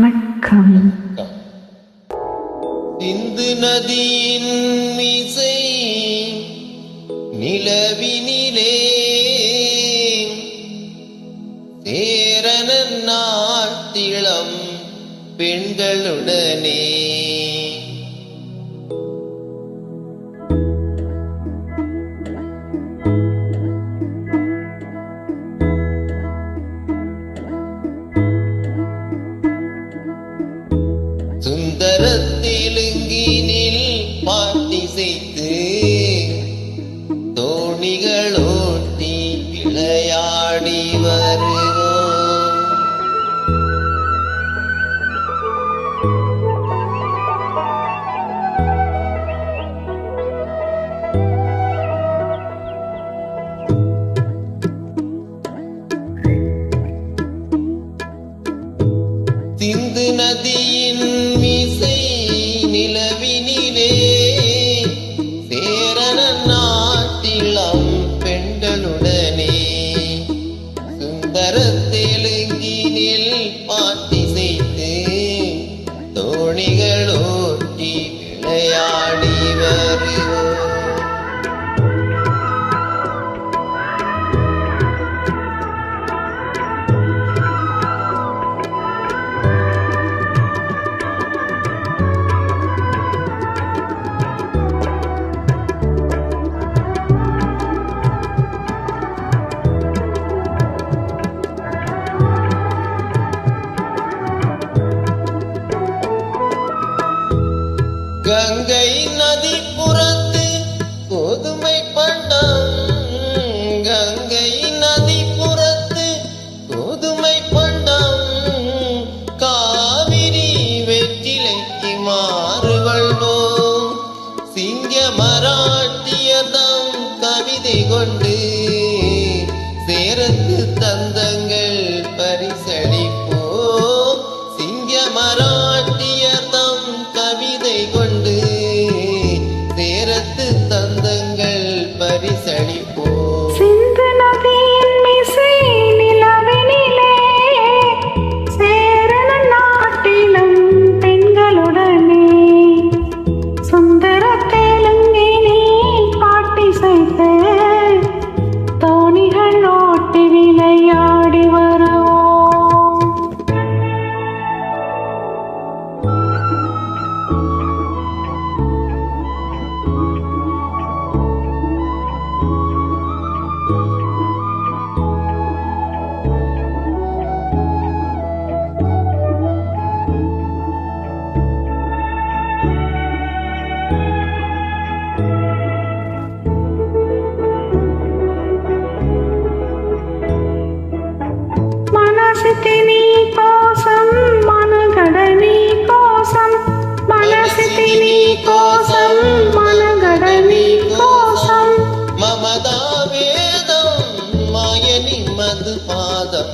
வணக்கம். சிந்து நதியின் இசை நிலவினிலே சேரணன் நாட்டிளம் பெண்களுடனே. 一个 கங்கை நதிப்புற మనసితి నీ కోసం మనగడ నీ కోసం మనసితి నీ కోసం మనగడ నీ మాయని మధుపాదం.